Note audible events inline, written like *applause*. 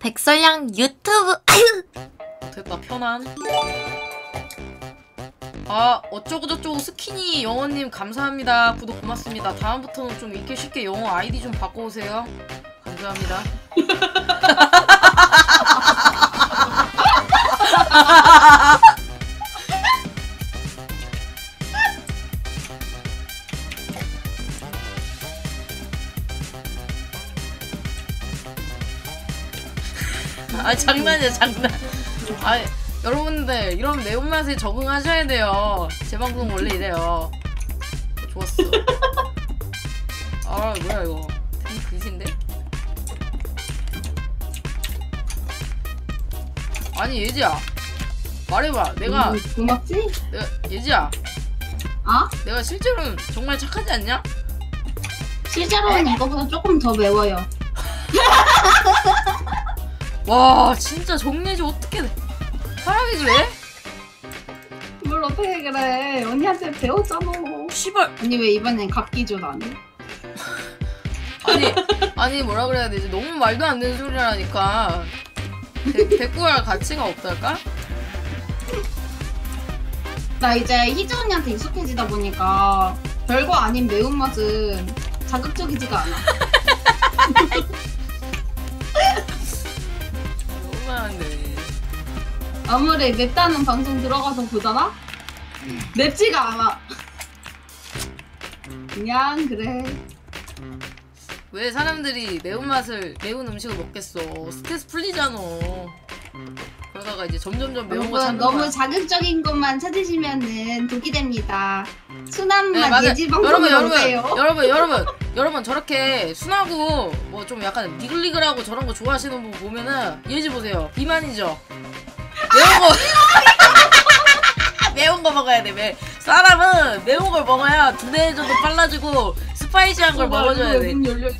백설양 유튜브. 아유 됐다 편안 아 어쩌고저쩌고 스키니 영어님 감사합니다. 구독 고맙습니다. 다음부터는 좀 읽기 쉽게 영어 아이디 좀 바꿔오세요. 감사합니다 *laughs* *laughs* 아 장난이야 장난. 아 여러분들 이런 매운맛에 적응하셔야 돼요. 제 방송 원래 이래요. 좋았어. 아 뭐야 이거. 되게 그신데? 아니 예지야. 말해봐. 내가 음, 고맙지? 내가 예지야. 아? 내가 실제로는 정말 착하지 않냐? 실제로는 이거보다 조금 더 매워요. *laughs* 와 진짜 정예지 어떻게 사람이 그래? 뭘 어떻게 그래? 언니한테 배웠잖아. 시발 언니 왜 이번엔 각기줄 안 해? 아니 아니 뭐라 그래야 되지 너무 말도 안 되는 소리라니까 대, 데리고 갈 가치가 없달까? 나 이제 희주 언니한테 익숙해지다 보니까 별거 아닌 매운맛은 자극적이지가 않아. *laughs* 너무한데 아무리 맵다는 방송 들어가서 보잖아? 맵지가 않아. 그냥 그래. 왜 사람들이 매운맛을 매운 음식을 먹겠어 스트레스 풀리잖아 그러다가 이제 점점점 매운 거 찾는 너무 거야 자극적인 것만 찾으시면은 독이 됩니다. 순한 네, 맛 맞아요. 예지 여러분 여러분. 여러분 여러분 여러분 저렇게 순하고 뭐 좀 약간 니글니글하고 저런 거 좋아하시는 분 보면은 예지 보세요 비만이죠 매운 거 *laughs* 매운 거 먹어야 돼 매. 사람은 매운 걸 먹어야 두뇌 정도 빨라지고 스파이시한 걸 먹어줘야 돼 문 열려 있어.